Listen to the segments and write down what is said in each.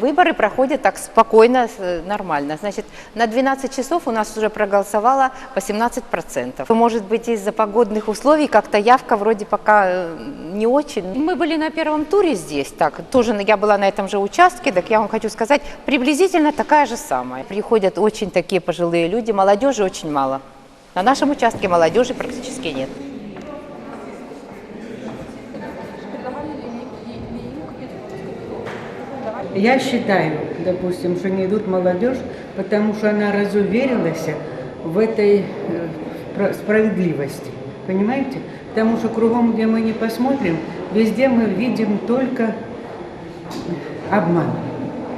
Выборы проходят так спокойно, с- нормально. Значит, на 12 часов у нас уже проголосовало по 17%. Может быть, из-за погодных условий как-то явка вроде пока э, не очень. Мы были на первом туре здесь, так, тоже я была на этом же участке, так я вам хочу сказать, приблизительно такая же самая. Приходят очень такие пожилые люди, молодежи очень мало. На нашем участке молодежи практически нет. Я считаю, допустим, что не идут молодежь, потому что она разуверилась в этой э, справедливости. Понимаете? Потому что кругом, где мы не посмотрим, везде мы видим только обман.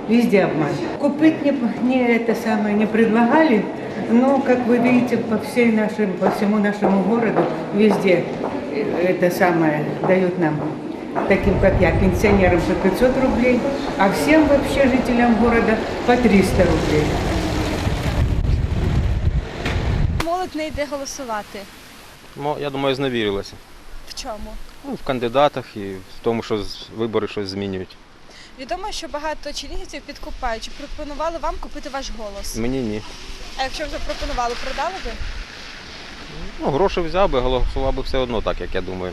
Везде обман. Купить не, не это самое не предлагали, но, как вы видите, по всей нашей, по всему нашему городу везде э, это самое дают нам таким, как я, пенсионерам по 500 рублей, а всем вообще жителям города по 300 рублей. Молодь не йде голосувати. Ну, я думаю, зневірилася. В чому? Ну, в кандидатах і в тому, що з- вибори щось змінюють. Відомо, що багато чернігівців підкупають. Чи пропонували вам купити ваш голос? Мені ні. А якщо б запропонували, продали би? Ну, гроші взяв би, голосував би все одно так, як я думаю.